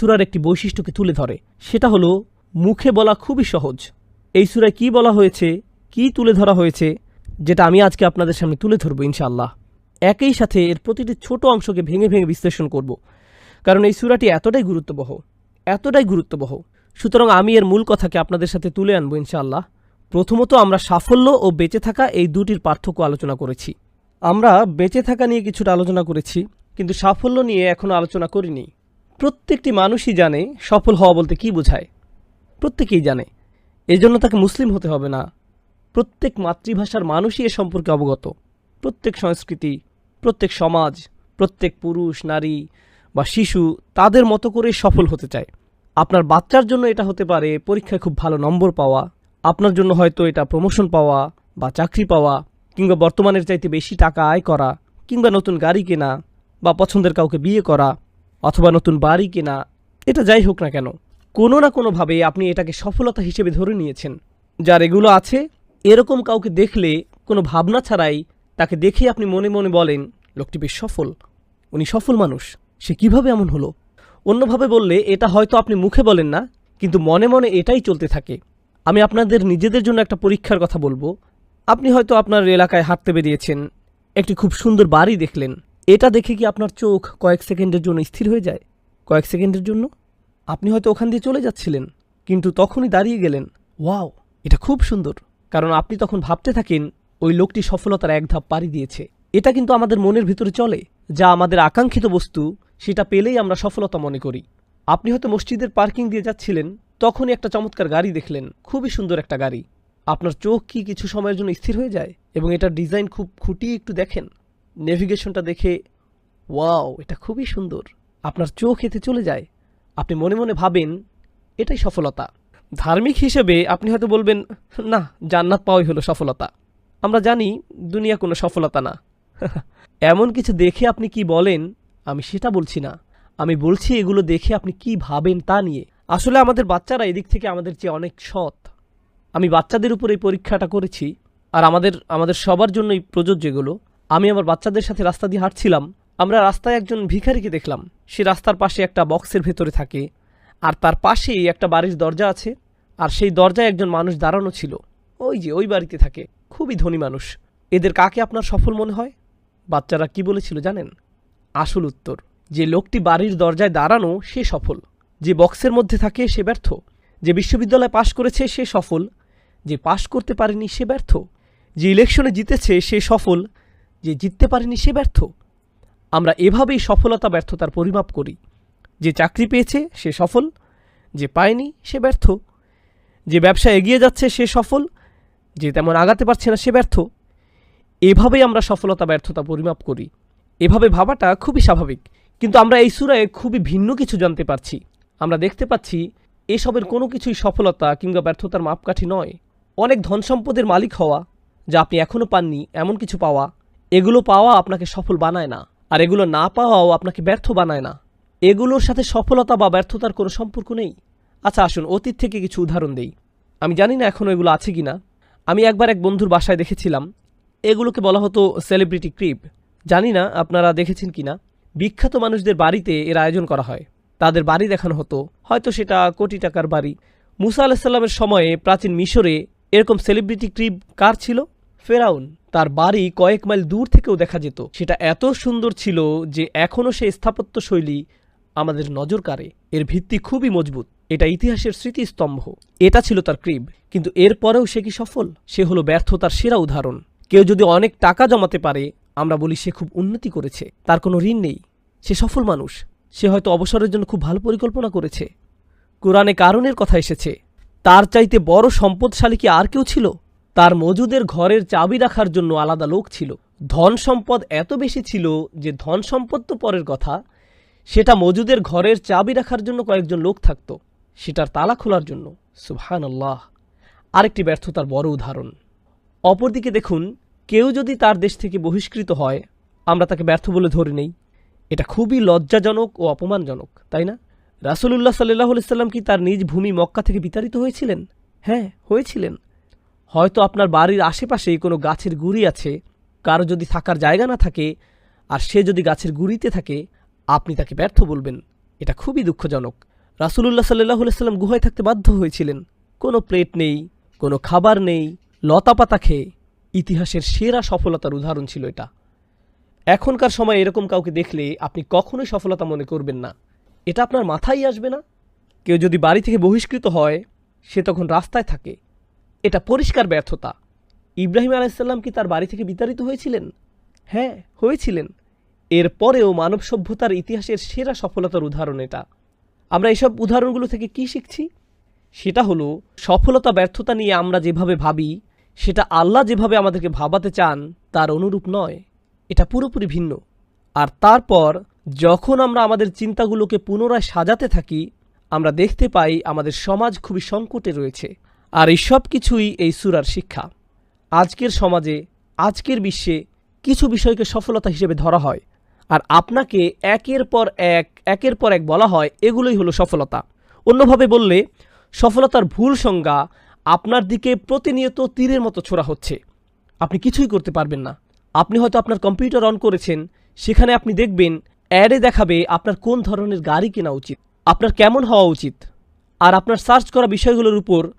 সুরার একটি বৈশিষ্ট্যকে তুলে ধরে। সেটা হলো, মুখে বলা খুবই সহজ। এই সুরায় কি বলা হয়েছে, কি তুলে ধরা হয়েছে, যেটা আমি আজকে আপনাদের সামনে তুলে ধরবো ইনশাআল্লাহ। একই সাথে এর প্রতিটি ছোট অংশকে ভেঙে ভেঙে বিশ্লেষণ করব। কারণ এই সুরাটি এতটাই গুরুত্ববহ এতটাই গুরুত্ববহ। সুতরাং আমি এর মূল কথাকে আপনাদের সাথে তুলে আনব ইনশাআল্লাহ। প্রথমত আমরা সাফল্য ও বেঁচে থাকা এই দুটির পার্থক্য আলোচনা করেছি। আমরা বেঁচে থাকা নিয়ে কিছুটা আলোচনা করেছি, কিন্তু সাফল্য নিয়ে এখনও আলোচনা করিনি। প্রত্যেকটি মানুষই জানে সফল হওয়া বলতে কি বোঝায়। প্রত্যেকেই জানে। এজন্য তাকে মুসলিম হতে হবে না। প্রত্যেক মাতৃভাষার মানুষই এ সম্পর্কে অবগত। প্রত্যেক সংস্কৃতি, প্রত্যেক সমাজ, প্রত্যেক পুরুষ, নারী বা শিশু তাদের মতো করে সফল হতে চায়। আপনার বাচ্চার জন্য এটা হতে পারে পরীক্ষায় খুব ভালো নম্বর পাওয়া, আপনার জন্য হয়তো এটা প্রমোশন পাওয়া বা চাকরি পাওয়া কিংবা বর্তমানের চাইতে বেশি টাকা আয় করা কিংবা নতুন গাড়ি কেনা বা পছন্দের কাউকে বিয়ে করা। অথবা নতুন বাড়ি কেনা, এটা যাই হোক না কেন, কোনো না কোনোভাবে আপনি এটাকে সফলতা হিসেবে ধরে নিয়েছেন। যার এগুলো আছে, এরকম কাউকে দেখলে কোনো ভাবনা ছাড়াই তাকে দেখে আপনি মনে মনে বলেন, লোকটি বেশ সফল। উনি সফল মানুষ। সে কীভাবে এমন হলো? অন্যভাবে বললে, এটা হয়তো আপনি মুখে বলেন না, কিন্তু মনে মনে এটাই চলতে থাকে। আমি আপনাদের নিজেদের জন্য একটা পরীক্ষার কথা বলব। আপনি হয়তো আপনার এলাকায় হাঁটতে বেরিয়েছেন, একটি খুব সুন্দর বাড়ি দেখলেন। এটা দেখে কি আপনার চোখ কয়েক সেকেন্ডের জন্য স্থির হয়ে যায়? কয়েক সেকেন্ডের জন্য? আপনি হয়তো ওখান দিয়ে চলে যাচ্ছিলেন, কিন্তু তখনই দাঁড়িয়ে গেলেন। ওয়াও, এটা খুব সুন্দর। কারণ আপনি তখন ভাবতে থাকেন, ওই লোকটি সফলতার এক ধাপ পাড়ি দিয়েছে। এটা কিন্তু আমাদের মনের ভিতরে চলে, যা আমাদের আকাঙ্ক্ষিত বস্তু, সেটা পেলেই আমরা সফলতা মনে করি। আপনি হয়তো মসজিদের পার্কিং দিয়ে যাচ্ছিলেন, তখনই একটা চমৎকার গাড়ি দেখলেন, খুবই সুন্দর একটা গাড়ি। আপনার চোখ কি কিছু সময়ের জন্য স্থির হয়ে যায়, এবং এটার ডিজাইন খুব খুঁটিয়ে একটু দেখেন। নেভিগেশনটা দেখে, ওয়াও, এটা খুবই সুন্দর। আপনার চোখ এতে চলে যায়। আপনি মনে মনে ভাবেন, এটাই সফলতা। ধার্মিক হিসেবে আপনি হয়তো বলবেন, না, জান্নাত পাওয়াই হলো সফলতা। আমরা জানি, দুনিয়া কোনো সফলতা না। এমন কিছু দেখে আপনি কি বলেন? আমি সেটা বলছি না। আমি বলছি এগুলো দেখে আপনি কি ভাবেন তা নিয়ে। আসলে আমাদের বাচ্চারা এদিক থেকে আমাদের চেয়ে অনেক সৎ। আমি বাচ্চাদের উপর এই পরীক্ষাটা করেছি, আর আমাদের আমাদের সবার জন্যই প্রযোজ্য এগুলো। আমি আমার বাচ্চাদের সাথে রাস্তা দিয়ে হাঁটছিলাম। আমরা রাস্তায় একজন ভিখারিকে দেখলাম। সে রাস্তার পাশে একটা বক্সের ভেতরে থাকে। আর তার পাশেই একটা বাড়ির দরজা আছে। আর সেই দরজায় একজন মানুষ দাঁড়ানো ছিল। ওই যে ওই বাড়িতে থাকে। খুবই ধনী মানুষ। এদের কাকে আপনার সফল মনে হয়? বাচ্চারা কি বলেছিল জানেন? আসল উত্তর, যে লোকটি বাড়ির দরজায় দাঁড়ানো, সে সফল। যে বক্সের মধ্যে থাকে, সে ব্যর্থ। যে বিশ্ববিদ্যালয়ে পাশ করেছে, সে সফল। যে পাশ করতে পারেনি, সে ব্যর্থ। যে ইলেকশনে জিতেছে, সে সফল। যে জিততে পারেনি সে ব্যর্থ। আমরা এভাবেই সফলতা, ব্যর্থতার পরিমাপ করি। যে চাকরি পেয়েছে সে সফল, যে পায়নি সে ব্যর্থ। যে ব্যবসা এগিয়ে যাচ্ছে সে সফল, যে তেমন আগাতে পারছে না সে ব্যর্থ। এভাবেই আমরা সফলতা, ব্যর্থতা পরিমাপ করি। এভাবে ভাবাটা খুবই স্বাভাবিক। কিন্তু আমরা এই সুরায় খুবই ভিন্ন কিছু জানতে পারছি। আমরা দেখতে পাচ্ছি এসবের কোনো কিছুই সফলতা কিংবা ব্যর্থতার মাপকাঠি নয়। অনেক ধন সম্পদের মালিক হওয়া, যা আপনি এখনও পাননি, এমন কিছু পাওয়া এগুলো পাওয়া আপনাকে সফল বানায় না। আর এগুলো না পাওয়াও আপনাকে ব্যর্থ বানায় না। এগুলোর সাথে সফলতা বা ব্যর্থতার কোনো সম্পর্ক নেই। আচ্ছা আসুন অতীত থেকে কিছু উদাহরণ দেই। আমি জানি না এখনও এগুলো আছে কি না আমি একবার এক বন্ধুর বাসায় দেখেছিলাম। এগুলোকে বলা হতো সেলিব্রিটি ক্রিপ জানি না আপনারা দেখেছেন কি না বিখ্যাত মানুষদের বাড়িতে এর আয়োজন করা হয়। তাদের বাড়ি দেখানো হতো। হয়তো সেটা কোটি টাকার বাড়ি। মুসা আলাহিসাল্লামের সময়ে প্রাচীন মিশরে এরকম সেলিব্রিটি ক্রিপ কার ছিল? ফেরাউন তার বাড়ি কয়েক মাইল দূর থেকেও দেখা যেত। সেটা এত সুন্দর ছিল যে এখনও সে স্থাপত্য শৈলী আমাদের নজর কাড়ে। এর ভিত্তি খুবই মজবুত। এটা ইতিহাসের স্মৃতিস্তম্ভ। এটা ছিল তার ক্রিব। কিন্তু এরপরেও সে কি সফল? সে হলো ব্যর্থতার সেরা উদাহরণ। কেউ যদি অনেক টাকা জমাতে পারে, আমরা বলি সে খুব উন্নতি করেছে। তার কোনো ঋণ নেই। সে সফল মানুষ। সে হয়তো অবসরের জন্য খুব ভালো পরিকল্পনা করেছে। কোরআনে কারণের কথা এসেছে। তার চাইতে বড় সম্পদশালী কি আর কেউ ছিল? তার মজুদের ঘরের চাবি রাখার জন্য আলাদা লোক ছিল। ধন সম্পদ এত বেশি ছিল যে ধন সম্পদ তো পরের কথা। সেটা মজুদের ঘরের চাবি রাখার জন্য কয়েকজন লোক থাকত। সেটার তালা খোলার জন্য। সুবহান আল্লাহ আরেকটি ব্যর্থতার বড় উদাহরণ। অপরদিকে দেখুন, কেউ যদি তার দেশ থেকে বহিষ্কৃত হয়, আমরা তাকে ব্যর্থ বলে ধরে নেই। এটা খুবই লজ্জাজনক ও অপমানজনক, তাই না? রাসুলুল্লাহ সাল্লাহ সাল্লাম কি তার নিজ ভূমি মক্কা থেকে বিতাড়িত হয়েছিলেন? হ্যাঁ হয়েছিলেন। হয়তো আপনার বাড়ির আশেপাশেই কোনো গাছের গুড়ি আছে, কারও যদি থাকার জায়গা না থাকে, আর সে যদি গাছের গুড়িতে থাকে, আপনি তাকে ব্যর্থ বলবেন। এটা খুবই দুঃখজনক। রাসুলুল্লাহ সাল্লাহ সাল্লাম গুহায় থাকতে বাধ্য হয়েছিলেন। কোনো প্লেট নেই, কোনো খাবার নেই, লতাপাতা খেয়ে। ইতিহাসের সেরা সফলতার উদাহরণ ছিল এটা। এখনকার সময় এরকম কাউকে দেখলে আপনি কখনোই সফলতা মনে করবেন না। এটা আপনার মাথায় আসবে না? কেউ যদি বাড়ি থেকে বহিষ্কৃত হয়, সে তখন রাস্তায় থাকে। এটা পরিষ্কার ব্যর্থতা। ইব্রাহিম আলাইসাল্লাম কি তার বাড়ি থেকে বিতাড়িত হয়েছিলেন? হ্যাঁ হয়েছিলেন। এরপরেও মানব সভ্যতার ইতিহাসের সেরা সফলতার উদাহরণ এটা। আমরা এসব উদাহরণগুলো থেকে কি শিখছি? সেটা হলো, সফলতা ব্যর্থতা নিয়ে আমরা যেভাবে ভাবি, সেটা আল্লাহ যেভাবে আমাদেরকে ভাবাতে চান, তার অনুরূপ নয়। এটা পুরোপুরি ভিন্ন। আর তারপর, যখন আমরা আমাদের চিন্তাগুলোকে পুনরায় সাজাতে থাকি, আমরা দেখতে পাই আমাদের সমাজ খুবই সংকটে রয়েছে। আর এই সব কিছুই এই সুরার শিক্ষা। আজকের সমাজে, আজকের বিশ্বে কিছু বিষয়কে সফলতা হিসেবে ধরা হয়। আর আপনাকে একের পর এক, একের পর এক বলা হয়, এগুলোই হলো সফলতা। অন্যভাবে বললে, সফলতার ভুল সংজ্ঞা আপনার দিকে প্রতিনিয়ত তীরের মতো ছোড়া হচ্ছে। আপনি কিছুই করতে পারবেন না। আপনি হয়তো আপনার কম্পিউটার অন করেছেন, সেখানে আপনি দেখবেন, অ্যাডে দেখাবে আপনার কোন ধরনের গাড়ি কেনা উচিত, আপনার কেমন হওয়া উচিত। আর আপনার সার্চ করা বিষয়গুলোর উপর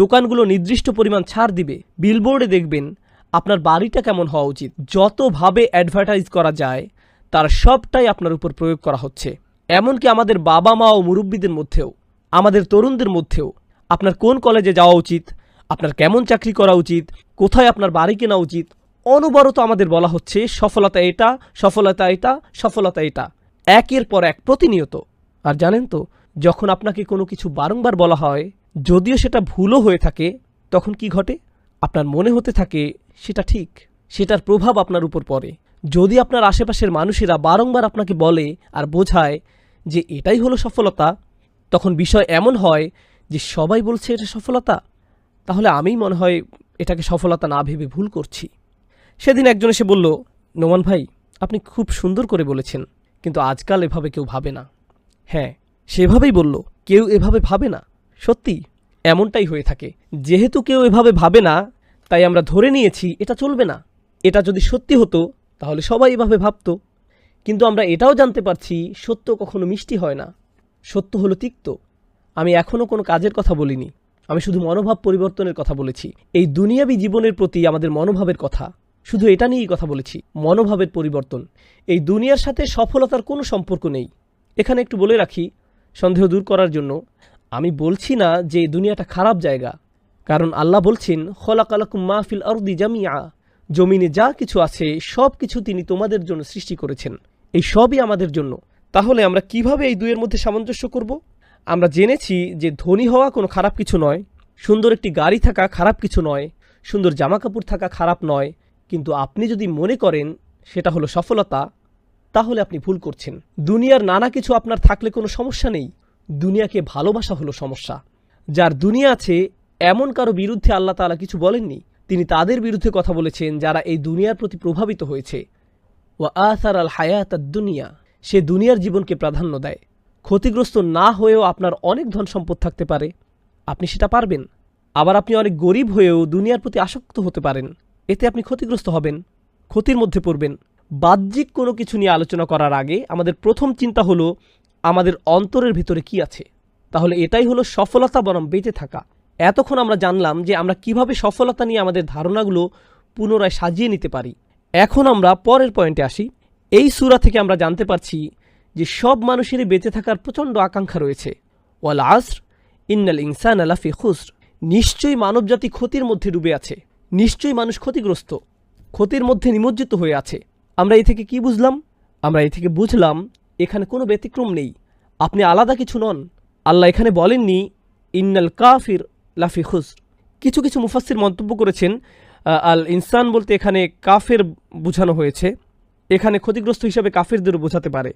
দোকানগুলো নির্দিষ্ট পরিমাণ ছাড় দিবে। বিলবোর্ডে দেখবেন আপনার বাড়িটা কেমন হওয়া উচিত। যতভাবে অ্যাডভার্টাইজ করা যায়, তার সবটাই আপনার উপর প্রয়োগ করা হচ্ছে। এমনকি আমাদের বাবা মা ও মুরব্বীদের মধ্যেও, আমাদের তরুণদের মধ্যেও আপনার কোন কলেজে যাওয়া উচিত, আপনার কেমন চাকরি করা উচিত, কোথায় আপনার বাড়ি কেনা উচিত, অনবরত আমাদের বলা হচ্ছে সফলতা এটা সফলতা এটা সফলতা এটা। একের পর এক প্রতিনিয়ত। আর জানেন তো, যখন আপনাকে কোনো কিছু বারংবার বলা হয় যদিও সেটা ভুলও হয়ে থাকে, তখন কি ঘটে? আপনার মনে হতে থাকে, সেটা ঠিক, সেটার প্রভাব আপনার উপর পড়ে। যদি আপনার আশেপাশের মানুষেরা বারংবার আপনাকে বলে আর বোঝায় যে এটাই হলো সফলতা, তখন বিষয় এমন হয় যে সবাই বলছে এটা সফলতা। তাহলে আমিই মনে হয় এটাকে সফলতা না ভেবে ভুল করছি। সেদিন একজন এসে বলল, নোমান ভাই, আপনি খুব সুন্দর করে বলেছেন, কিন্তু আজকাল এভাবে কেউ ভাবে না। হ্যাঁ সেভাবেই বলল, কেউ এভাবে ভাবে না। সত্যি, এমনটাই হয়ে থাকে। যেহেতু কেউ এভাবে ভাবে না, তাই আমরা ধরে নিয়েছি এটা চলবে না। এটা যদি সত্যি হতো, তাহলে সবাই এভাবে ভাবতো। কিন্তু আমরা এটাও জানতে পারছি, সত্য কখনো মিষ্টি হয় না। সত্য হলো তিক্ত। আমি এখনও কোনো কাজের কথা বলিনি। আমি শুধু মনোভাব পরিবর্তনের কথা বলেছি। এই দুনিয়াবী জীবনের প্রতি আমাদের মনোভাবের কথা। শুধু এটা নিয়েই কথা বলেছি, মনোভাবের পরিবর্তন। এই দুনিয়ার সাথে সফলতার কোনো সম্পর্ক নেই। এখানে একটু বলে রাখি, সন্দেহ দূর করার জন্য আমি বলছি না যে দুনিয়াটা খারাপ জায়গা, কারণ আল্লাহ বলছেন, খলাকালাকুম মাহফিল আরদি জামিয়া জমিনে যা কিছু আছে, সব কিছু তিনি তোমাদের জন্য সৃষ্টি করেছেন। এই সবই আমাদের জন্য। তাহলে আমরা কীভাবে এই দুইয়ের মধ্যে সামঞ্জস্য করব? আমরা জেনেছি যে ধনী হওয়া কোনো খারাপ কিছু নয়, সুন্দর একটি গাড়ি থাকা খারাপ কিছু নয়, সুন্দর জামাকাপড় থাকা খারাপ নয়, কিন্তু আপনি যদি মনে করেন সেটা হলো সফলতা, তাহলে আপনি ভুল করছেন। দুনিয়ার নানা কিছু আপনার থাকলে কোনো সমস্যা নেই। দুনিয়াকে ভালোবাসা হলো সমস্যা। যার দুনিয়া আছে, এমন কারও বিরুদ্ধে আল্লাহ তাআলা কিছু বলেননি। তিনি তাদের বিরুদ্ধে কথা বলেছেন যারা এই দুনিয়ার প্রতি প্রভাবিত হয়েছে। ও আসার আল হায়াত দুনিয়া। সে দুনিয়ার জীবনকে প্রাধান্য দেয়। ক্ষতিগ্রস্ত না হয়েও আপনার অনেক ধন সম্পদ থাকতে পারে। আপনি সেটা পারবেন। আবার আপনি অনেক গরিব হয়েও দুনিয়ার প্রতি আসক্ত হতে পারেন। এতে আপনি ক্ষতিগ্রস্ত হবেন, ক্ষতির মধ্যে পড়বেন। বাহ্যিক কোনো কিছু নিয়ে আলোচনা করার আগে আমাদের প্রথম চিন্তা হলো আমাদের অন্তরের ভিতরে কি আছে? তাহলে এটাই হলো সফলতা বরং বেঁচে থাকা। এতক্ষণ আমরা জানলাম যে আমরা কীভাবে সফলতা নিয়ে আমাদের ধারণাগুলো পুনরায় সাজিয়ে নিতে পারি। এখন আমরা পরের পয়েন্টে আসি। এই সুরা থেকে আমরা জানতে পারছি যে সব মানুষেরই বেঁচে থাকার প্রচণ্ড আকাঙ্ক্ষা রয়েছে। ওয়াল আসর, ইন্নাল ইনসান আলাফি খুসর। নিশ্চয়ই মানবজাতি ক্ষতির মধ্যে ডুবে আছে। নিশ্চয়ই মানুষ ক্ষতিগ্রস্ত। ক্ষতির মধ্যে নিমজ্জিত হয়ে আছে। আমরা এ থেকে কি বুঝলাম? আমরা এ থেকে বুঝলাম এখানে কোনো ব্যতিক্রম নেই। আপনি আলাদা কিছু নন। আল্লাহ এখানে বলেননি, ইন্নাল কাফির লাফি খুসর। কিছু কিছু মুফাসসির মন্তব্য করেছেন আল ইনসান বলতে এখানে কাফের বোঝানো হয়েছে। এখানে ক্ষতিগ্রস্ত হিসাবে কাফেরদেরও বোঝাতে পারে।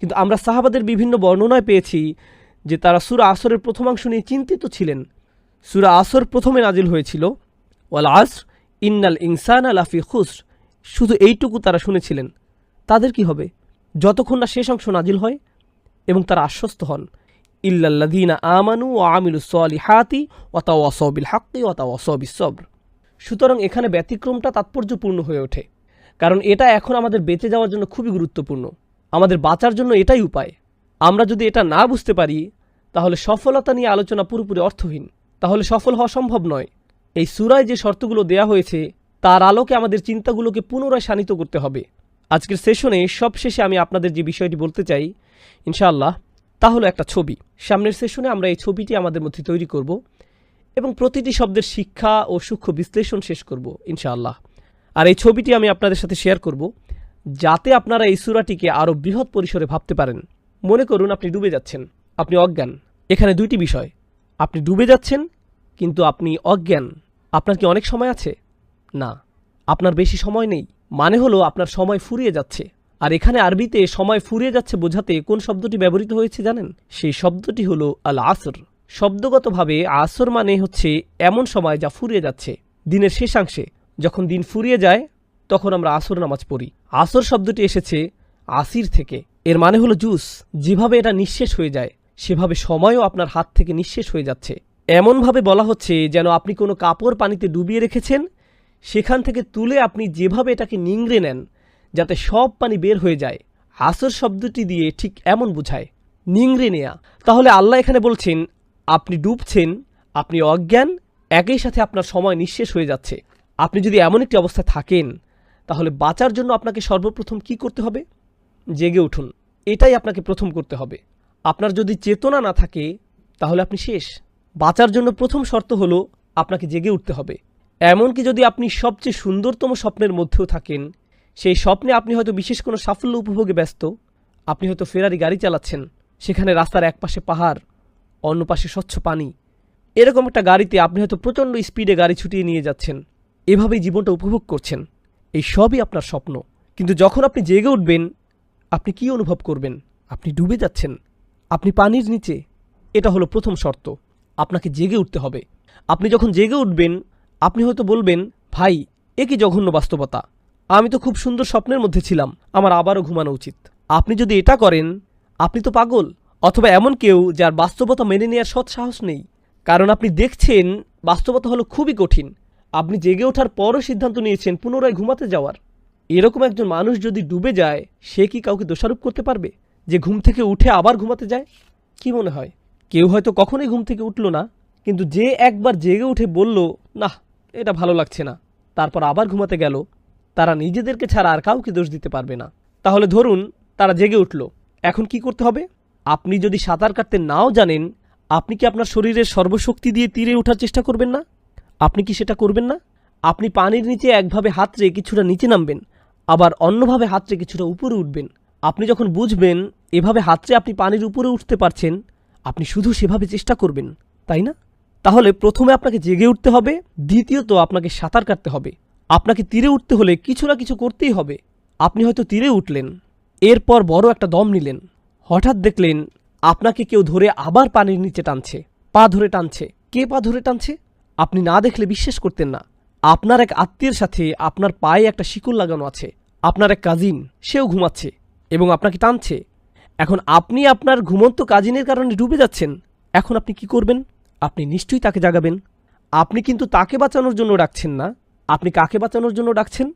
কিন্তু আমরা সাহাবাদের বিভিন্ন বর্ণনায় পেয়েছি যে তারা সুরা আসরের প্রথমাংশ নিয়ে চিন্তিত ছিলেন। সুরা আসর প্রথমে নাজিল হয়েছিল, ওয়াল আসর ইন্নাল ইনসান আলাফি খুসর। শুধু এইটুকু তারা শুনেছিলেন। তাদের কি হবে? যতক্ষণ না শেষ অংশ নাজিল হয় এবং তারা আশ্বস্ত হন ইল্লাল্লাদিনা আমানু ও আমিলু হাতি অতা ওয়াসবিল হাক্কি অতা ওয়াসবিস সবর সুতরাং এখানে ব্যতিক্রমটা তাৎপর্যপূর্ণ হয়ে ওঠে, কারণ এটা এখন আমাদের বেঁচে যাওয়ার জন্য খুবই গুরুত্বপূর্ণ। আমাদের বাঁচার জন্য এটাই উপায়। আমরা যদি এটা না বুঝতে পারি, তাহলে সফলতা নিয়ে আলোচনা পুরোপুরি অর্থহীন। তাহলে সফল হওয়া সম্ভব নয়। এই সুরায় যে শর্তগুলো দেয়া হয়েছে, তার আলোকে আমাদের চিন্তাগুলোকে পুনরায় শানিত করতে হবে। আজকের সেশনে সবশেষে আমি আপনাদের যে বিষয়টি বলতে চাই, ইনশাআল্লাহ, তা হলো একটা ছবি। সামনের সেশনে আমরা এই ছবিটি আমাদের মধ্যে তৈরি করব এবং প্রতিটি শব্দের শিক্ষা ও সূক্ষ্ম বিশ্লেষণ শেষ করব, ইনশাআল্লাহ। আর এই ছবিটি আমি আপনাদের সাথে শেয়ার করব যাতে আপনারা এই সুরাটিকে আরও বৃহৎ পরিসরে ভাবতে পারেন। মনে করুন, আপনি ডুবে যাচ্ছেন, আপনি অজ্ঞান। এখানে দুইটি বিষয়। আপনি ডুবে যাচ্ছেন, কিন্তু আপনি অজ্ঞান। আপনার কি অনেক সময় আছে? না। আপনার বেশি সময় নেই। মানে হলো আপনার সময় ফুরিয়ে যাচ্ছে। আর এখানে আরবিতে সময় ফুরিয়ে যাচ্ছে বোঝাতে কোন শব্দটি ব্যবহৃত হয়েছে জানেন? সেই শব্দটি হলো আল আসর শব্দগতভাবে আসর মানে হচ্ছে এমন সময় যা ফুরিয়ে যাচ্ছে, দিনের শেষাংশে। যখন দিন ফুরিয়ে যায়, তখন আমরা আসর নামাজ পড়ি। আসর শব্দটি এসেছে আসির থেকে। এর মানে হলো জুস। যেভাবে এটা নিঃশেষ হয়ে যায়, সেভাবে সময়ও আপনার হাত থেকে নিঃশেষ হয়ে যাচ্ছে। এমনভাবে বলা হচ্ছে যেন আপনি কোনো কাপড় পানিতে ডুবিয়ে রেখেছেন সেখান থেকে তুলে আপনি যেভাবে এটাকে নিংড়ে নেন, যাতে সব পানি বের হয়ে যায়, আসর শব্দটি দিয়ে ঠিক এমন বোঝায়, নিংড়ে নেয়া। তাহলে আল্লাহ এখানে বলছেন, আপনি ডুবছেন, আপনি অজ্ঞান, একই সাথে আপনার সময় নিঃশেষ হয়ে যাচ্ছে। আপনি যদি এমন একটি অবস্থায় থাকেন, তাহলে বাঁচার জন্য আপনাকে সর্বপ্রথম কি করতে হবে? জেগে উঠুন, এটাই আপনাকে প্রথম করতে হবে। আপনার যদি চেতনা না থাকে, তাহলে আপনি শেষ। বাঁচার জন্য প্রথম শর্ত হলো, আপনাকে জেগে উঠতে হবে। এমনকি যদি আপনি সবচেয়ে সুন্দরতম স্বপ্নের মধ্যেও থাকেন, সেই স্বপ্নে আপনি হয়তো বিশেষ কোনো সাফল্য উপভোগে ব্যস্ত। আপনি হয়তো ফেরারি গাড়ি চালাচ্ছেন, সেখানে রাস্তার এক পাশে পাহাড়, অন্য পাশে স্বচ্ছ পানি। এরকম একটা গাড়িতে আপনি হয়তো প্রচণ্ড স্পিডে গাড়ি ছুটিয়ে নিয়ে যাচ্ছেন। এভাবেই জীবনটা উপভোগ করছেন। এই সবই আপনার স্বপ্ন। কিন্তু যখন আপনি জেগে উঠবেন, আপনি কি অনুভব করবেন? আপনি ডুবে যাচ্ছেন। আপনি পানির নিচে। এটা হলো প্রথম শর্ত। আপনাকে জেগে উঠতে হবে। আপনি যখন জেগে উঠবেন আপনি হয়তো বলবেন, ভাই, এ কি জঘন্য বাস্তবতা। আমি তো খুব সুন্দর স্বপ্নের মধ্যে ছিলাম, আমার আবারও ঘুমানো উচিত। আপনি যদি এটা করেন, আপনি তো পাগল। অথবা এমন কেউ যার বাস্তবতা মেনে নেওয়ার সৎ সাহস নেই। কারণ আপনি দেখছেন, বাস্তবতা হলো খুবই কঠিন। আপনি জেগে ওঠার পরও সিদ্ধান্ত নিয়েছেন পুনরায় ঘুমাতে যাওয়ার। এরকম একজন মানুষ যদি ডুবে যায়, সে কি কাউকে দোষারোপ করতে পারবে? যে ঘুম থেকে উঠে আবার ঘুমাতে যায়? কি মনে হয়? কেউ হয়তো কখনোই ঘুম থেকে উঠল না, কিন্তু যে একবার জেগে উঠে বলল না এটা ভালো লাগছে না। তারপর আবার ঘুমাতে গেল। তারা নিজেদেরকে ছাড়া আর কাউকে দোষ দিতে পারবে না। তাহলে ধরুন, তারা জেগে উঠল। এখন কি করতে হবে? আপনি যদি সাঁতার কাটতে নাও জানেন, আপনি কি আপনার শরীরের সর্বশক্তি দিয়ে তীরে ওঠার চেষ্টা করবেন না? আপনি কি সেটা করবেন না? আপনি পানির নিচে একভাবে হাত রেখে কিছুটা নিচে নামবেন, আবার অন্যভাবে হাত রেখে কিছুটা উপরে উঠবেন। আপনি যখন বুঝবেন, এভাবে হাতরে আপনি পানির উপরে উঠতে পারছেন, আপনি শুধু সেভাবে চেষ্টা করবেন, তাই না? তাহলে প্রথমে আপনাকে জেগে উঠতে হবে, দ্বিতীয়ত আপনাকে সাঁতার কাটতে হবে। আপনাকে তীরে উঠতে হলে কিছু না কিছু করতেই হবে। আপনি হয়তো তীরে উঠলেন, এরপর বড় একটা দম নিলেন। হঠাৎ দেখলেন আপনাকে কেউ ধরে আবার পানির নিচে টানছে, পা ধরে টানছে। কে পা ধরে টানছে? আপনি না দেখলে বিশ্বাস করতেন না। আপনার এক আত্মীয়ের সাথে আপনার পায়ে একটা শিকল লাগানো আছে। আপনার এক কাজিন, সেও ঘুমাচ্ছে এবং আপনাকে টানছে। এখন আপনি আপনার ঘুমন্ত কাজিনের কারণে ডুবে যাচ্ছেন। এখন আপনি কি করবেন? আপনি নিশ্চয়ই তাকে জাগাবেন। আপনি কিন্তু তাকে বাঁচানোর জন্য ডাকছেন না। আপনি কাকে বাঁচানোর জন্য ডাকছেন?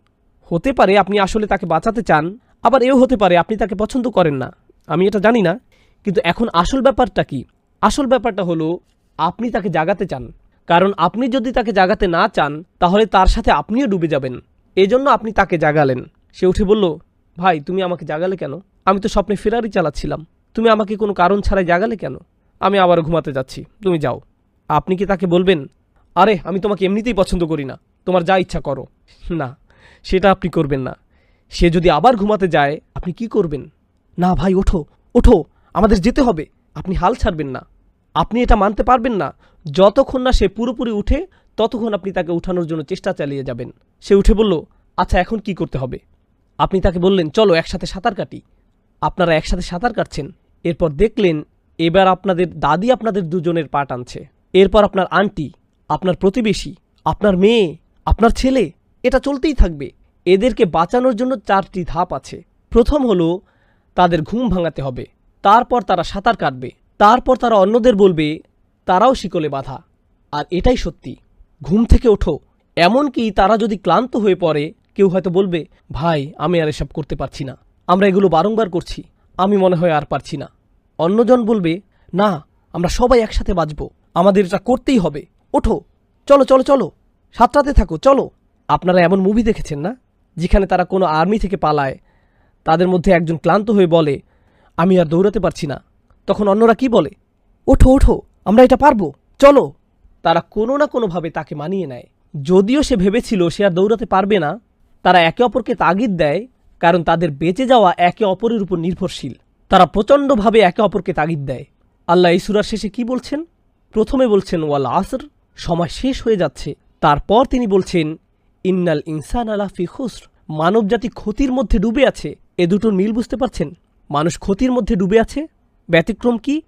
হতে পারে আপনি আসলে তাকে বাঁচাতে চান, আবার এও হতে পারে আপনি তাকে পছন্দ করেন না। আমি এটা জানি না, কিন্তু এখন আসল ব্যাপারটা কি? আসল ব্যাপারটা হলো, আপনি তাকে জাগাতে চান। কারণ আপনি যদি তাকে জাগাতে না চান, তাহলে তার সাথে আপনিও ডুবে যাবেন। এজন্য আপনি তাকে জাগালেন। সে উঠে বলল, ভাই, তুমি আমাকে জাগালে কেন? আমি তো স্বপ্নে ফেরারি চালাচ্ছিলাম। তুমি আমাকে কোনো কারণ ছাড়াই জাগালে কেন? আমি আবার ঘুমাতে যাচ্ছি। তুমি যাও। আপনি কি তাকে বলবেন? আরে, আমি তোমাকে এমনিতেই পছন্দ করি না। তোমার যা ইচ্ছা করো। না, সেটা আপনি করবেন না। সে যদি আবার ঘুমাতে যায়, আপনি কি করবেন? না ভাই, ওঠো ওঠো, আমাদের যেতে হবে। আপনি হাল ছাড়বেন না। আপনি এটা মানতে পারবেন না। যতক্ষণ না সে পুরোপুরি উঠে, ততক্ষণ আপনি তাকে উঠানোর জন্য চেষ্টা চালিয়ে যাবেন। সে উঠে বলল আচ্ছা এখন কি করতে হবে? আপনি তাকে বললেন, চলো, একসাথে সাঁতার কাটি। আপনারা একসাথে সাঁতার কাটছেন। এরপর দেখলেন, এবার আপনাদের দাদি আপনাদের দুজনের পা টানছে এরপর আপনার আন্টি, আপনার প্রতিবেশী, আপনার মেয়ে, আপনার ছেলে, এটা চলতেই থাকবে। এদেরকে বাঁচানোর জন্য চারটি ধাপ আছে। প্রথম হলো, তাদের ঘুম ভাঙাতে হবে। তারপর তারা সাঁতার কাটবে। তারপর তারা অন্যদের বলবে, তারাও শিকলে বাঁধা। আর এটাই সত্যি। ঘুম থেকে ওঠো। এমনকি তারা যদি ক্লান্ত হয়ে পড়ে, কেউ হয়তো বলবে, ভাই, আমি আর এসব করতে পারছি না। আমরা এগুলো বারংবার করছি। আমি মনে হয় আর পারছি না। অন্যজন বলবে, না, আমরা সবাই একসাথে বাঁচব। আমাদের এটা করতেই হবে। ওঠো, চলো চলো চলো। সাতটাতে থাকো, চলো। আপনারা এমন মুভি দেখেছেন না? যেখানে তারা কোনো আর্মি থেকে পালায়। তাদের মধ্যে একজন ক্লান্ত হয়ে বলে, আমি আর দৌড়াতে পারছি না। তখন অন্যরা কি বলে, ওঠো ওঠো, আমরা এটা পারব, চলো। তারা কোনো না কোনোভাবে তাকে মানিয়ে নেয়। যদিও সে ভেবেছিল সে আর দৌড়াতে পারবে না, তারা একে অপরকে তাগিদ দেয়, কারণ তাদের বেঁচে যাওয়া একে অপরের উপর নির্ভরশীল। তারা প্রচণ্ডভাবে একে অপরকে তাগিদ দেয়। আল্লাহ ইসুরার শেষে কি বলছেন? প্রথমে বলছেন, ওয়াল আসর সময় শেষ হয়ে যাচ্ছে। তারপর তিনি বলছেন, ইন্নাল ইনসান আলা ফি খুসর মানবজাতি ক্ষতির মধ্যে ডুবে আছে। এ দুটোর মিল বুঝতে পারছেন? মানুষ ক্ষতির মধ্যে ডুবে আছে? ব্যতিক্রম কি?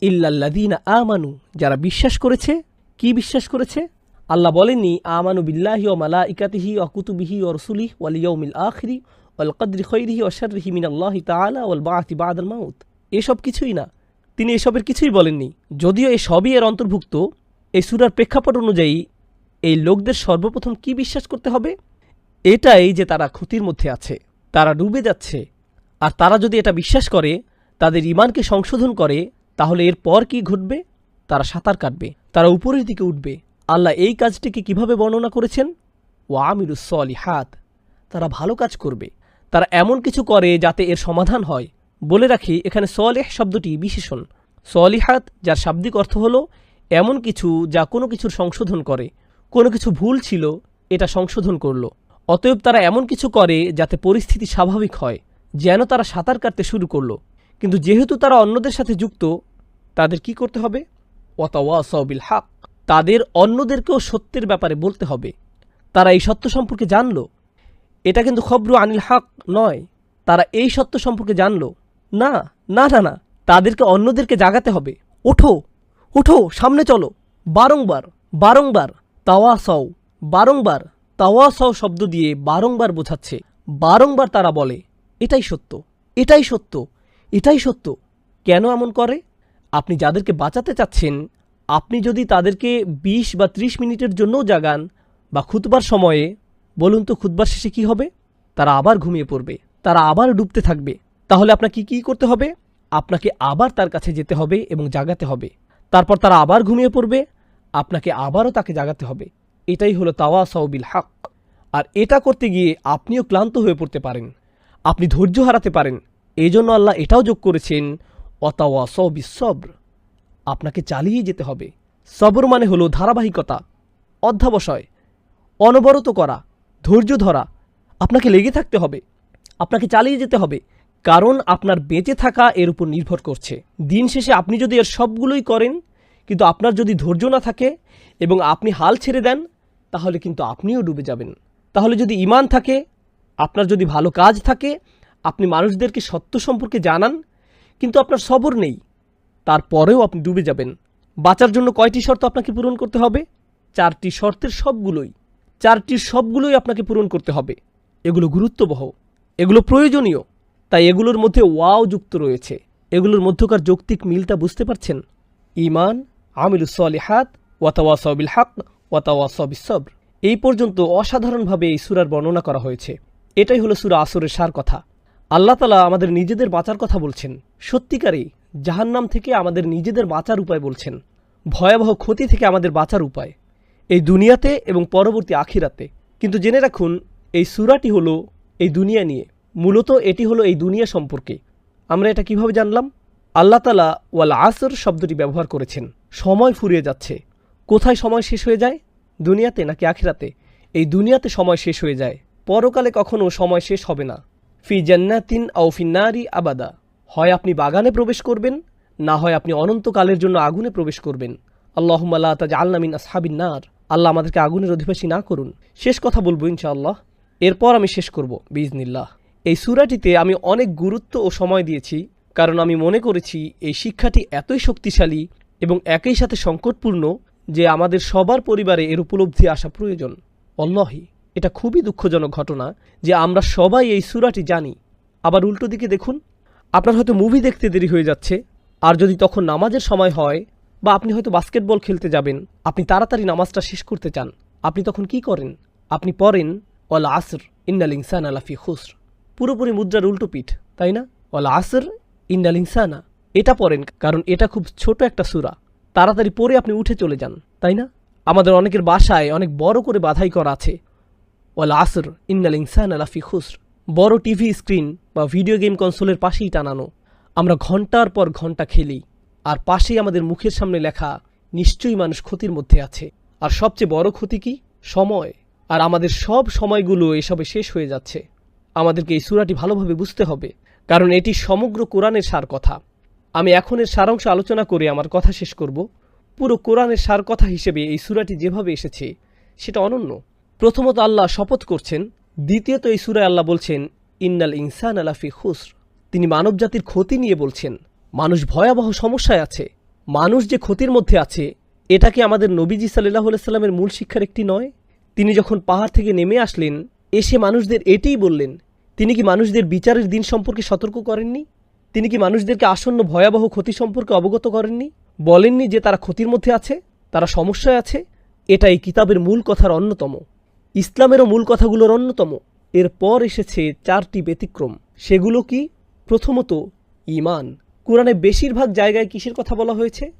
ইল্লাল্লাদিনা আমানু, যারা বিশ্বাস করেছে? কি বিশ্বাস করেছে? আল্লাহ বলেননি, আমানু বিল্লাহি ও মালা ইকাতিহি ও কুতুবিহি ও রসুলি ওয়াল ইয়ৌমিল আখরি ওয়াল কদ্রি খৈরিহি ও শর্রিহি মিন আল্লাহ তাআলা ওয়াল বাআতি বাদাল মাউত এসব কিছুই না। তিনি এসবের কিছুই বলেননি। যদিও এই সবই এর অন্তর্ভুক্ত, এই সুরার প্রেক্ষাপট অনুযায়ী এই লোকদের সর্বপ্রথম কি বিশ্বাস করতে হবে? এটাই যে তারা ক্ষতির মধ্যে আছে। তারা ডুবে যাচ্ছে। আর তারা যদি এটা বিশ্বাস করে, তাদের ইমানকে সংশোধন করে, তাহলে এর পর কি ঘটবে? তারা সাঁতার কাটবে। তারা উপরের দিকে উঠবে। আল্লাহ এই কাজটিকে কীভাবে বর্ণনা করেছেন? ও আমিরুসলি হাত তারা ভালো কাজ করবে। তারা এমন কিছু করে যাতে এর সমাধান হয়। বলে রাখি, এখানে সলেহ শব্দটি বিশেষণ। সলিহাত যার শাব্দিক অর্থ হল এমন কিছু যা কোনো কিছুর সংশোধন করে। কোনো কিছু ভুল ছিল, এটা সংশোধন করল। অতএব তারা এমন কিছু করে যাতে পরিস্থিতি স্বাভাবিক হয়, যেন তারা সাঁতার কাটতে শুরু করল। কিন্তু যেহেতু তারা অন্যদের সাথে যুক্ত, তাদের কি করতে হবে? ওয়াতাওয়াসবিল হাক তাদের অন্যদেরকেও সত্যের ব্যাপারে বলতে হবে। তারা এই সত্য সম্পর্কে জানল? এটা কিন্তু খবরু আনিল হাক নয়, তারা এই সত্য সম্পর্কে জানল। না না না না, তাদেরকে অন্যদেরকে জাগাতে হবে। ওঠো ওঠো, সামনে চলো। বারংবার বারংবার তাওয়াসাও বারংবার তাওয়াসাও শব্দ দিয়ে বারংবার বোঝাচ্ছে। বারংবার তারা বলে, এটাই সত্য এটাই সত্য এটাই সত্য। কেন এমন করে? আপনি যাদেরকে বাঁচাতে চাচ্ছেন, আপনি যদি তাদেরকে ২০ বা ৩০ মিনিটের জন্যও জাগান বা খুতবার সময়ে, বলুন তো খুতবার শেষে কি হবে? তারা আবার ঘুমিয়ে পড়বে, তারা আবার ডুবতে থাকবে। তাহলে আপনাকে কি করতে হবে? আপনাকে আবার তার কাছে যেতে হবে এবং জাগাতে হবে। তারপর তারা আবার ঘুমিয়ে পড়বে। আপনাকে আবারও তাকে জাগাতে হবে। এটাই হলো তাওয়া সাউবিল হাক। আর এটা করতে গিয়ে আপনিও ক্লান্ত হয়ে পড়তে পারেন। আপনি ধৈর্য হারাতে পারেন। এই জন্য আল্লাহ এটাও যোগ করেছেন অতাওয়া সবিস সব্র আপনাকে চালিয়ে যেতে হবে। সবর মানে হলো ধারাবাহিকতা, অধ্যাবসায়, অনবরত করা, ধৈর্য ধরা। আপনাকে লেগে থাকতে হবে। আপনাকে চালিয়ে যেতে হবে। কারণ আপনার বেঁচে থাকা এর উপর নির্ভর করছে। দিন শেষে আপনি যদি এর সবগুলোই করেন, কিন্তু আপনার যদি ধৈর্য না থাকে এবং আপনি হাল ছেড়ে দেন, তাহলে কিন্তু আপনিও ডুবে যাবেন। তাহলে যদি ইমান থাকে, আপনার যদি ভালো কাজ থাকে, আপনি মানুষদেরকে সত্য সম্পর্কে জানান, কিন্তু আপনার সবর নেই, তারপরেও আপনি ডুবে যাবেন। বাঁচার জন্য কয়টি শর্ত আপনাকে পূরণ করতে হবে? চারটি শর্তের সবগুলোই। চারটির সবগুলোই আপনাকে পূরণ করতে হবে। এগুলো গুরুত্ববহ। এগুলো প্রয়োজনীয়। তাই এগুলোর মধ্যে ওয়াও যুক্ত রয়েছে। এগুলোর মধ্যকার যৌক্তিক মিলটা বুঝতে পারছেন? ইমান আমিলুসলিহাত ওয়াতাওয়াসবিল হাক ওয়াতাওয়াসবিস সবর এই পর্যন্ত অসাধারণভাবে এই সুরার বর্ণনা করা হয়েছে। এটাই হলো সুরা আসরের সার কথা। আল্লাহ তালা আমাদের নিজেদের বাঁচার কথা বলছেন। সত্যিকারেই, জাহান্নাম থেকে আমাদের নিজেদের বাঁচার উপায় বলছেন। ভয়াবহ ক্ষতি থেকে আমাদের বাঁচার উপায়। এই দুনিয়াতে এবং পরবর্তী আখিরাতে। কিন্তু জেনে রাখুন, এই সুরাটি হলো এই দুনিয়া নিয়ে। মূলত এটি হলো এই দুনিয়া সম্পর্কে। আমরা এটা কীভাবে জানলাম? আল্লাহ তালা ওয়াল আসর শব্দটি ব্যবহার করেছেন। সময় ফুরিয়ে যাচ্ছে। কোথায় সময় শেষ হয়ে যায়? দুনিয়াতে নাকি আখিরাতে? এই দুনিয়াতে সময় শেষ হয়ে যায়। পরকালে কখনো সময় শেষ হবে না। ফি জান্নাতিন আও ফিন্নারি আবাদা। হয় আপনি বাগানে প্রবেশ করবেন, না হয় আপনি অনন্তকালের জন্য আগুনে প্রবেশ করবেন। আল্লাহ তাজ আল্লামিন আসহাবিন নার। আল্লাহ আমাদেরকে আগুনের অধিবাসী না করুন। শেষ কথা বলব ইনশাআল্লাহ। এরপর আমি শেষ করব বিজনিল্লাহ এই সুরাটিতে আমি অনেক গুরুত্ব ও সময় দিয়েছি, কারণ আমি মনে করেছি এই শিক্ষাটি এতই শক্তিশালী এবং একই সাথে সংকটপূর্ণ যে আমাদের সবার পরিবারে এর উপলব্ধি আসা প্রয়োজন। অল্লাহি, এটা খুবই দুঃখজনক ঘটনা যে আমরা সবাই এই সুরাটি জানি। আবার উল্টো দিকে দেখুন, আপনার হয়তো মুভি দেখতে দেরি হয়ে যাচ্ছে, আর যদি তখন নামাজের সময় হয়, বা আপনি হয়তো বাস্কেটবল খেলতে যাবেন, আপনি তাড়াতাড়ি নামাজটা শেষ করতে চান। আপনি তখন কি করেন? আপনি পড়েন অল আসর ইন্নাল ইনসান আলাফি খুসর। পুরোপুরি মুদ্রার উল্টো পিঠ, তাই না? অল আসর ইন্নাল ইনসানা। এটা পড়েন, কারণ এটা খুব ছোট একটা সুরা। তাড়াতাড়ি পরে আপনি উঠে চলে যান, তাই না? আমাদের অনেকের বাসায় অনেক বড় করে বাধাই করা আছে। ওয়াল আসর ইন্নাল ইনসান আলাফি খুসর। বড় টিভি স্ক্রিন বা ভিডিও গেম কনসোলের পাশেই টানানো। আমরা ঘণ্টার পর ঘণ্টা খেলি, আর পাশেই আমাদের মুখের সামনে লেখা, নিশ্চয়ই মানুষ ক্ষতির মধ্যে আছে। আর সবচেয়ে বড় ক্ষতি কি? সময়। আর আমাদের সব সময়গুলো এসবে শেষ হয়ে যাচ্ছে। আমাদেরকে এই সুরাটি ভালোভাবে বুঝতে হবে, কারণ এটি সমগ্র কোরআনের সার কথা। আমি এখন এর সারাংশ আলোচনা করে আমার কথা শেষ করব। পুরো কোরআনের সার কথা হিসেবে এই সুরাটি যেভাবে এসেছে, সেটা অনন্য। প্রথমত আল্লাহ শপথ করছেন, দ্বিতীয়ত এই সুরায় আল্লাহ বলছেন, ইন্নাল ইনসান আলাফি খুসর। তিনি মানবজাতির ক্ষতি নিয়ে বলছেন, মানুষ ভয়াবহ সমস্যায় আছে। মানুষ যে ক্ষতির মধ্যে আছে, এটা কি আমাদের নবীজি সাল্লাহ সাল্লামের মূল শিক্ষার একটি নয়? তিনি যখন পাহাড় থেকে নেমে আসলেন এসে মানুষদের এটাই বললেন, তিনি কি মানুষদের বিচারের দিন সম্পর্কে সতর্ক করেননি? তিনি কি মানুষদেরকে আসন্ন ভয়াবহ ক্ষতি সম্পর্কে অবগত করেননি? বলেননি যে তারা ক্ষতির মধ্যে আছে, তারা সমস্যায় আছে এটা এই কিতাবের মূল কথার অন্যতম। ইসলামেরও মূল কথাগুলোর অন্যতম। এরপর এসেছে চারটি ব্যতিক্রম। সেগুলো কি? প্রথমত ইমান কোরআনে বেশিরভাগ জায়গায় কিসের কথা বলা হয়েছে?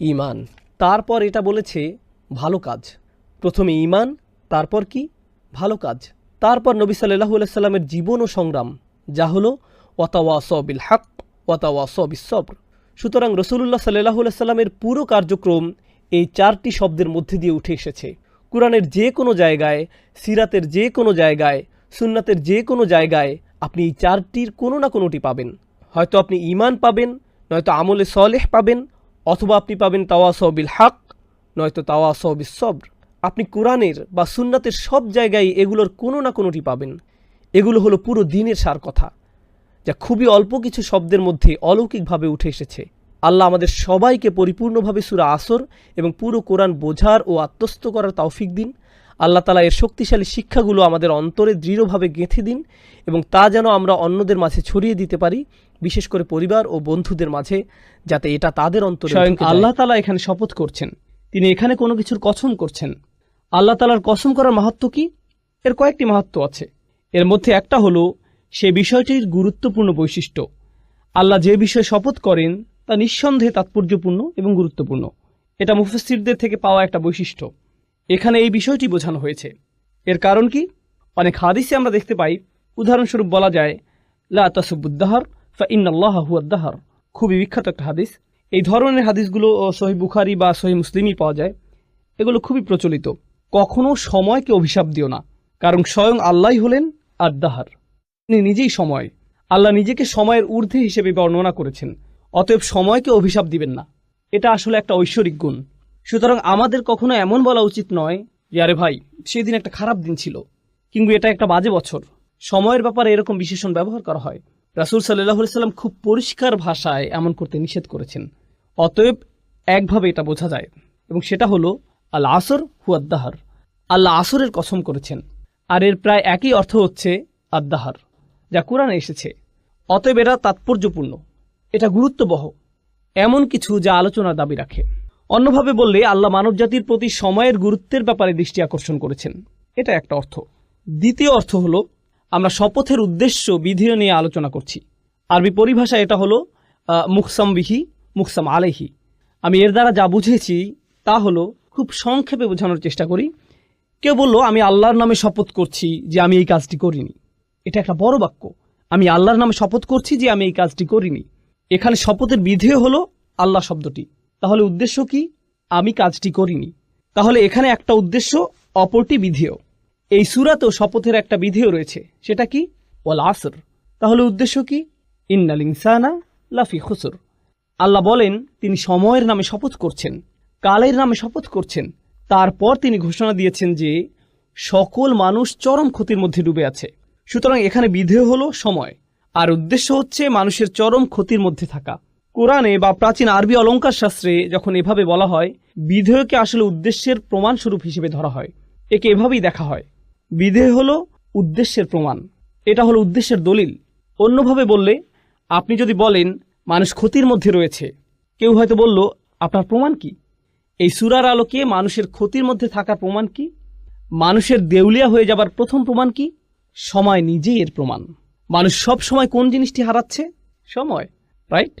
ইমান তারপর এটা বলেছে, ভালো কাজ। প্রথমে ইমান তারপর কি? ভালো কাজ। তারপর নবী সাল্লাহ সাল্লামের জীবন ও সংগ্রাম, যা হলো ওয়াতাওয়া সবিল হাক ওয়াতাওয়া সবিস সবর সুতরাং রসুল্লাহ সাল্লাহ সাল্লামের পুরো কার্যক্রম এই চারটি শব্দের মধ্যে দিয়ে উঠে এসেছে। কোরআনের যে কোনো জায়গায়, সিরাতের যে কোনো জায়গায়, সুন্নাতের যে কোনো জায়গায় আপনি এই চারটির কোনো না কোনোটি পাবেন। হয়তো আপনি ইমান পাবেন, নয়তো আমলে সলেহ পাবেন, অথবা আপনি পাবেন তাওয়া সবিল হাক নয়তো তাওয়া সবিস সবর আপনি কোরআনের বা সুন্নাতের সব জায়গায় এগুলোর কোনো না কোনোটি পাবেন। এগুলো হলো পুরো দিনের সার কথা যা খুবই অল্প কিছু শব্দের মধ্যে অলৌকিকভাবে উঠে এসেছে। আল্লাহ আমাদের সবাইকে পরিপূর্ণভাবে সুরা আসর এবং পুরো কোরআন বোঝার ও আত্মস্থ করার তৌফিক দিন। আল্লাহ তালা এর শক্তিশালী শিক্ষাগুলো আমাদের অন্তরে দৃঢ়ভাবে গেঁথে দিন এবং তা যেন আমরা অন্যদের মাঝে ছড়িয়ে দিতে পারি বিশেষ করে পরিবার ও বন্ধুদের মাঝে যাতে এটা তাদের অন্তরে আল্লাহ তালা এখানে শপথ করছেন। তিনি এখানে কোনো কিছুর কসম করছেন। আল্লাহ তালার কসম করার মাহাত্ম কি? এর কয়েকটি মাহাত্ম আছে। এর মধ্যে একটা হলো, সে বিষয়টির গুরুত্বপূর্ণ বৈশিষ্ট্য। আল্লাহ যে বিষয়ে শপথ করেন, তা নিঃসন্দেহে তাৎপর্যপূর্ণ এবং গুরুত্বপূর্ণ। এটা মুফাসসিরদের থেকে পাওয়া একটা বৈশিষ্ট্য। এখানে এই বিষয়টি বোঝানো হয়েছে। এর কারণ কি? অনেক হাদিসে আমরা দেখতে পাই, উদাহরণস্বরূপ বলা যায়, লা তাসুবুদ্দাহার ফা ইন্নাল্লাহ হুয়াদ্দাহার খুবই বিখ্যাত একটা হাদিস। এই ধরনের হাদিসগুলো সহি বুখারি বা সহি মুসলিমই পাওয়া যায়। এগুলো খুবই প্রচলিত। কখনো সময়কে অভিশাপ দিও না, কারণ স্বয়ং আল্লাহ হলেন আদ্দাহার তিনি নিজেই সময়, আল্লাহ নিজেকে সময়ের ঊর্ধ্বে হিসেবে বর্ণনা করেছেন, অতএব সময়কে অভিশাপ দিবেন না। এটা আসলে একটা ঐশ্বরিক গুণ। সুতরাং আমাদের কখনো এমন বলা উচিত নয় যে, আরে ভাই, সেদিন একটা খারাপ দিন ছিল কিংবা এটা একটা বাজে বছর। সময়ের ব্যাপারে এরকম বিশেষণ ব্যবহার করা হয়। রাসুল সাল্লাহ সাল্লাম খুব পরিষ্কার ভাষায় এমন করতে নিষেধ করেছেন। অতএব একভাবে এটা বোঝা যায় এবং সেটা হলো আল আসর হুয়াদ্দাহার আল্লাহ আসরের কসম করেছেন আর এর প্রায় একই অর্থ হচ্ছে আদ্দাহার যা কোরআনে এসেছে। অতএব এরা তাৎপর্যপূর্ণ এটা গুরুত্ববহ এমন কিছু যা আলোচনার দাবি রাখে। অন্যভাবে বললে আল্লাহ মানবজাতির প্রতি সময়ের গুরুত্বের ব্যাপারে দৃষ্টি আকর্ষণ করেছেন। এটা একটা অর্থ। দ্বিতীয় অর্থ হলো আমরা শপথের উদ্দেশ্য বিধিও নিয়ে আলোচনা করছি। আরবি পরিভাষা এটা হলো আহ, মুকসাম বিহি মুকসাম আলেহি আমি এর দ্বারা যা বুঝেছি তা হলো খুব সংক্ষেপে বোঝানোর চেষ্টা করি। কেউ বলল, আমি আল্লাহর নামে শপথ করছি যে আমি এই কাজটি করিনি। এটা একটা বড় বাক্য। আমি আল্লাহর নামে শপথ করছি যে আমি এই কাজটি করিনি। এখানে শপথের বিধেয় হলো আল্লাহ শব্দটি। তাহলে উদ্দেশ্য কি? আমি কাজটি করিনি। তাহলে এখানে একটা উদ্দেশ্য, অপরটি বিধেয়। এই সুরাতেও শপথের একটা বিধেয় রয়েছে। সেটা কি? ওয়াল আসর। তাহলে উদ্দেশ্য কি? ইন্নাল ইনসানা লাফি খুসর। আল্লাহ বলেন, তিনি সময়ের নামে শপথ করছেন। কালের নামে শপথ করছেন। তারপর তিনি ঘোষণা দিয়েছেন যে সকল মানুষ চরম ক্ষতির মধ্যে ডুবে আছে। সুতরাং এখানে বিধেয় হলো সময়। আর উদ্দেশ্য হচ্ছে মানুষের চরম ক্ষতির মধ্যে থাকা। কোরআনে বা প্রাচীন আরবি অলঙ্কার শাস্ত্রে যখন এভাবে বলা হয়, বিধেয়কে আসলে উদ্দেশ্যের প্রমাণস্বরূপ হিসেবে ধরা হয়। একে এভাবেই দেখা হয়। বিধেয় হলো উদ্দেশ্যের প্রমাণ। এটা হলো উদ্দেশ্যের দলিল। অন্যভাবে বললে, আপনি যদি বলেন, মানুষ ক্ষতির মধ্যে রয়েছে, কেউ হয়তো বলল, আপনার প্রমাণ কি? এই সুরার আলোকে মানুষের ক্ষতির মধ্যে থাকার প্রমাণ কি? মানুষের দেউলিয়া হয়ে যাবার প্রথম প্রমাণ কি? সময় নিজেই এর প্রমাণ। মানুষ সব সময় কোন জিনিসটি হারাচ্ছে? সময় রাইট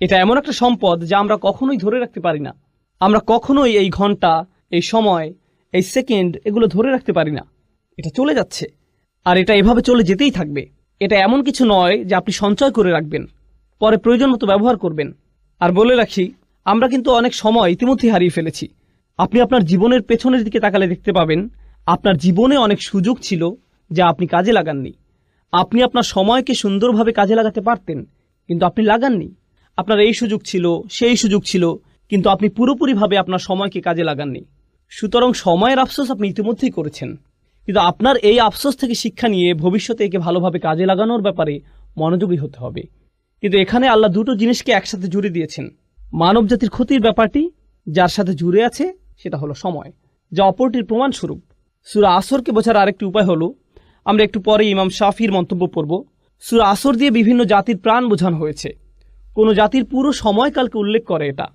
এটা এমন একটা সম্পদ যা আমরা কখনোই ধরে রাখতে পারি না। আমরা কখনোই এই ঘণ্টা, এই সময়, এই সেকেন্ড এগুলো ধরে রাখতে পারি না। এটা চলে যাচ্ছে। আর এটা এভাবে চলে যেতেই থাকবে। এটা এমন কিছু নয় যে আপনি সঞ্চয় করে রাখবেন, পরে প্রয়োজন মতো ব্যবহার করবেন। আর বলে রাখি আমরা কিন্তু অনেক সময় ইতিমধ্যেই হারিয়ে ফেলেছি। আপনি আপনার জীবনের পেছনের দিকে তাকালে দেখতে পাবেন, আপনার জীবনে অনেক সুযোগ ছিল যা আপনি কাজে লাগাননি। আপনি আপনার সময়কে সুন্দরভাবে কাজে লাগাতে পারতেন, কিন্তু আপনি লাগাননি। আপনার এই সুযোগ ছিল, সেই সুযোগ ছিল, কিন্তু আপনি পুরোপুরিভাবে আপনার সময়কে কাজে লাগাননি। সুতরাং সময়ের আফসোস আপনি ইতিমধ্যেই করেছেন। কিন্তু আপনার এই আফসোস থেকে শিক্ষা নিয়ে ভবিষ্যতে একে ভালোভাবে কাজে লাগানোর ব্যাপারে মনোযোগী হতে হবে। কিন্তু এখানে আল্লাহ দুটো জিনিসকে একসাথে জুড়ে দিয়েছেন। মানব জাতির ক্ষতির ব্যাপারটি যার সাথে জুড়ে আছে সেটা হলো সময়, যা অপরটির প্রমাণস্বরূপ। সুরা আসরকে বোঝার আরেকটি উপায় হলো, আমরা একটু পরে ইমাম শাফির মন্তব্য পড়ব। সুরা আসর দিয়ে বিভিন্ন জাতির প্রাণ বোঝানো হয়েছে। কোনো জাতির পুরো সময়কালকে উল্লেখ করে এটা।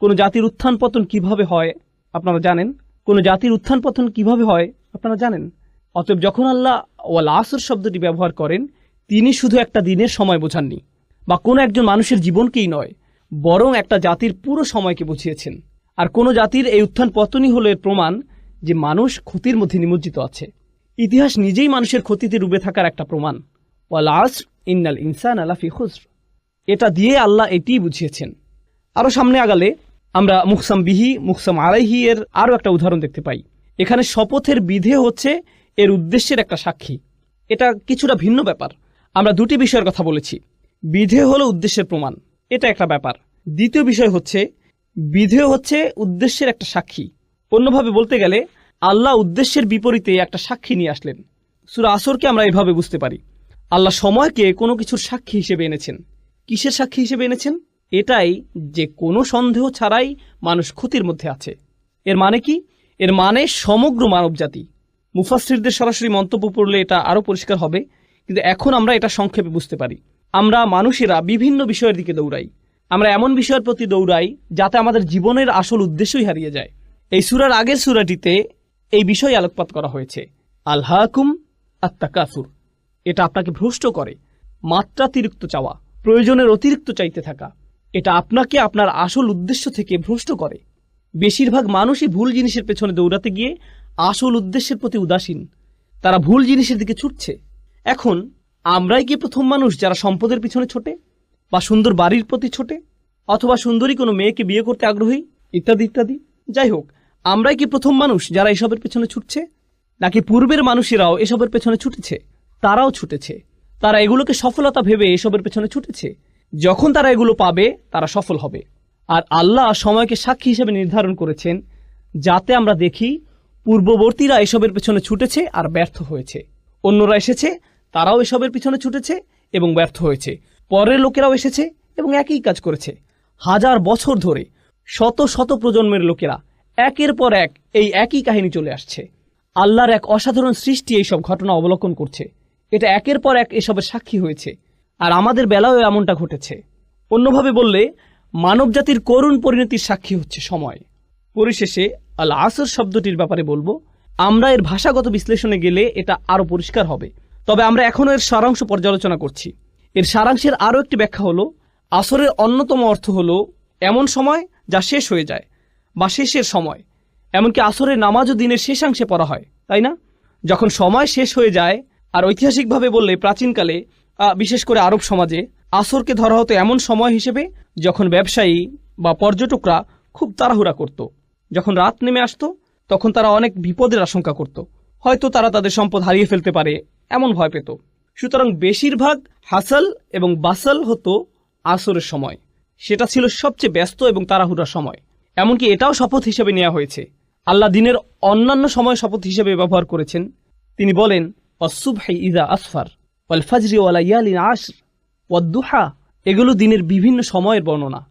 কোনো জাতির উত্থান পতন কীভাবে হয়, আপনারা জানেন? কোনো জাতির উত্থান পতন কীভাবে হয়, আপনারা জানেন? অতএব যখন আল্লাহ ওয়াল আসর শব্দটি ব্যবহার করেন, তিনি শুধু একটা দিনের সময় বোঝাননি, বা কোনো একজন মানুষের জীবনকেই নয় বরং একটা জাতির পুরো সময়কে বুঝিয়েছেন। আর কোনো জাতির এই উত্থান পতনই হলো এর প্রমাণ যে মানুষ ক্ষতির মধ্যে নিমজ্জিত আছে। ইতিহাস নিজেই মানুষের ক্ষতিতে ডুবে থাকার একটা প্রমাণ। ওয়াল আসর ইন্নাল ইনসান আলা খুসর। এটা দিয়ে আল্লাহ এটিই বুঝিয়েছেন। আরও সামনে আগালে আমরা মুকসাম বিহি মুকসাম আলাইহি এর আরও একটা উদাহরণ দেখতে পাই। এখানে শপথের বিধে হচ্ছে এর উদ্দেশ্যের একটা সাক্ষী। এটা কিছুটা ভিন্ন ব্যাপার। আমরা দুটি বিষয়ের কথা বলেছি। বিধে হলো উদ্দেশ্যের প্রমাণ। এটা একটা ব্যাপার। দ্বিতীয় বিষয় হচ্ছে, বিধেয় হচ্ছে উদ্দেশ্যের একটা সাক্ষী। অন্যভাবে বলতে গেলে, আল্লাহ উদ্দেশ্যের বিপরীতে একটা সাক্ষী নিয়ে আসলেন। সুরা আসরকে আমরা এভাবে বুঝতে পারি। আল্লাহ সময়কে কোনো কিছুর সাক্ষী হিসেবে এনেছেন। কিসের সাক্ষী হিসেবে এনেছেন? এটাই যে কোনো সন্দেহ ছাড়াই মানুষ ক্ষতির মধ্যে আছে। এর মানে কি? এর মানে সমগ্র মানবজাতি। মুফাসিরদের সরাসরি মন্তব্য পড়লে এটা আরও পরিষ্কার হবে, কিন্তু এখন আমরা এটা সংক্ষেপে বুঝতে পারি। আমরা মানুষেরা বিভিন্ন বিষয়ের দিকে দৌড়াই। আমরা এমন বিষয়ের প্রতি দৌড়াই যাতে আমাদের জীবনের আসল উদ্দেশ্যই হারিয়ে যায়। এই সুরার আগের সুরাটিতে এই বিষয়ে আলোকপাত করা হয়েছে। আল্লাহকুম আত্মাকাসুর এটা আপনাকে ভ্রষ্ট করে। মাত্রাতিরিক্ত চাওয়া, প্রয়োজনের অতিরিক্ত চাইতে থাকা। এটা আপনাকে আপনার আসল উদ্দেশ্য থেকে ভ্রষ্ট করে। বেশিরভাগ মানুষই ভুল জিনিসের পেছনে দৌড়াতে গিয়ে আসল উদ্দেশ্যের প্রতি উদাসীন। তারা ভুল জিনিসের দিকে ছুটছে। এখন আমরাই কি প্রথম মানুষ যারা সম্পদের পিছনে ছোটে? বা সুন্দর বাড়ির প্রতি ছোটে? অথবা সুন্দরী কোনো মেয়েকে বিয়ে করতে আগ্রহী? ইত্যাদি ইত্যাদি। যাই হোক, আমরাই কি প্রথম মানুষ যারা এসবের পেছনে ছুটছে? নাকি পূর্বের মানুষেরাও এসবের পেছনে ছুটেছে? তারাও ছুটেছে। তারা এগুলোকে সফলতা ভেবে এসবের পেছনে ছুটেছে। যখন তারা এগুলো পাবে, তারা সফল হবে। আর আল্লাহ সময়কে সাক্ষী হিসেবে নির্ধারণ করেছেন, যাতে আমরা দেখি, পূর্ববর্তীরা এসবের পেছনে ছুটেছে আর ব্যর্থ হয়েছে। অন্যরা এসেছে তারাও এসবের পিছনে ছুটেছে এবং ব্যর্থ হয়েছে। পরের লোকেরাও এসেছে এবং একই কাজ করেছে। হাজার বছর ধরে শত শত প্রজন্মের লোকেরা একের পর এক এই একই কাহিনী চলে আসছে। আল্লাহর এক অসাধারণ সৃষ্টি এইসব ঘটনা অবলোকন করছে। এটা একের পর এক এসবের সাক্ষী হয়েছে আর আমাদের বেলায়ও এমনটা ঘটেছে। অন্যভাবে বললে, মানবজাতির করুণ পরিণতির সাক্ষী হচ্ছে সময়। পরিশেষে আল আসর শব্দটির ব্যাপারে বলব, আমরা এর ভাষাগত বিশ্লেষণে গেলে এটা আরও পরিষ্কার হবে। তবে আমরা এখনও এর সারাংশ পর্যালোচনা করছি। এর সারাংশের আরও একটি ব্যাখ্যা হলো, আসরের অন্যতম অর্থ হলো এমন সময় যা শেষ হয়ে যায় বা শেষের সময়। এমনকি আসরের নামাজও দিনের শেষাংশে পড়া হয়, তাই না? যখন সময় শেষ হয়ে যায়, আর ঐতিহাসিকভাবে বললে প্রাচীনকালে বিশেষ করে আরব সমাজে, আসরকে ধরা হতো এমন সময় হিসেবে যখন ব্যবসায়ী বা পর্যটকরা খুব তাড়াহুড়া করত। যখন রাত নেমে আসতো, তখন তারা অনেক বিপদের আশঙ্কা করত। হয়তো তারা তাদের সম্পদ হারিয়ে ফেলতে পারে এমন ভয় পেত। সুতরাং বেশিরভাগ হাসাল এবং বাসাল হতো আসরের সময়। সেটা ছিল সবচেয়ে ব্যস্ত এবং তাড়াহুড়ার সময়। এমনকি এটাও শপথ হিসেবে নেওয়া হয়েছে। আল্লাহ দিনের অন্যান্য সময় শপথ হিসেবে ব্যবহার করেছেন। তিনি বলেন অসুবহাই ইদা আসফার ওয়াল ফাজরি ওয়ালা ইয়ালিন আশ ওয়াদ্দুহা। এগুলো দিনের বিভিন্ন সময়ের বর্ণনা।